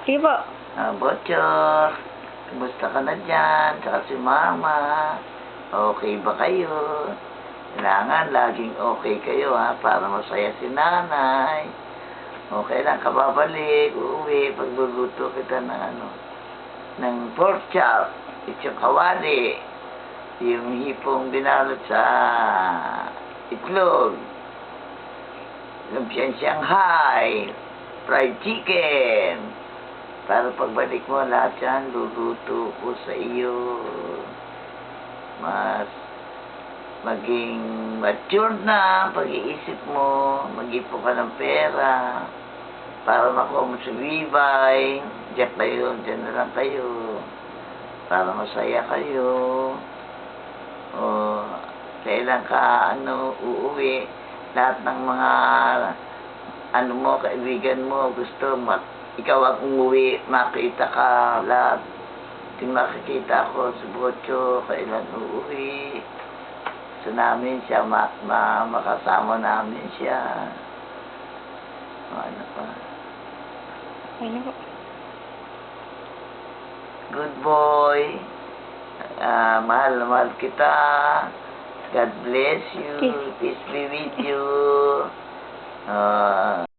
Sige po. Ah, Botchok, kumusta ka na dyan? Tsaka si Mama, okay ba kayo? Kailangan laging okay kayo ha, para masaya si nanay. Okay lang, kababalik, uuwi, pagluluto kita ng ano, ng pork chop, itsyung kawali, yung hipong binalot sa itlog, lumpiang Shanghai, fried chicken, para pagbalik mo lahat yan, luluto ko sa iyo. Mas maging mature na pag-iisip mo, mag-ipon ka ng pera, para makuha mo si Vivay, diyan kayo, diyan na lang kayo, para masaya kayo. O, kailan ka, ano, uuwi, lahat ng mga, ano mo, kaibigan mo, gusto, mak ikaw ang umuwi, makita ka lahat. Yung makikita ko sa Bocho, kailan uuwi. Gusto namin siya, ma, ma, makasama namin siya. Ano pa. Ano po? Good boy. Ah, mahal na mahal kita. God bless you. Peace be with you. Ah,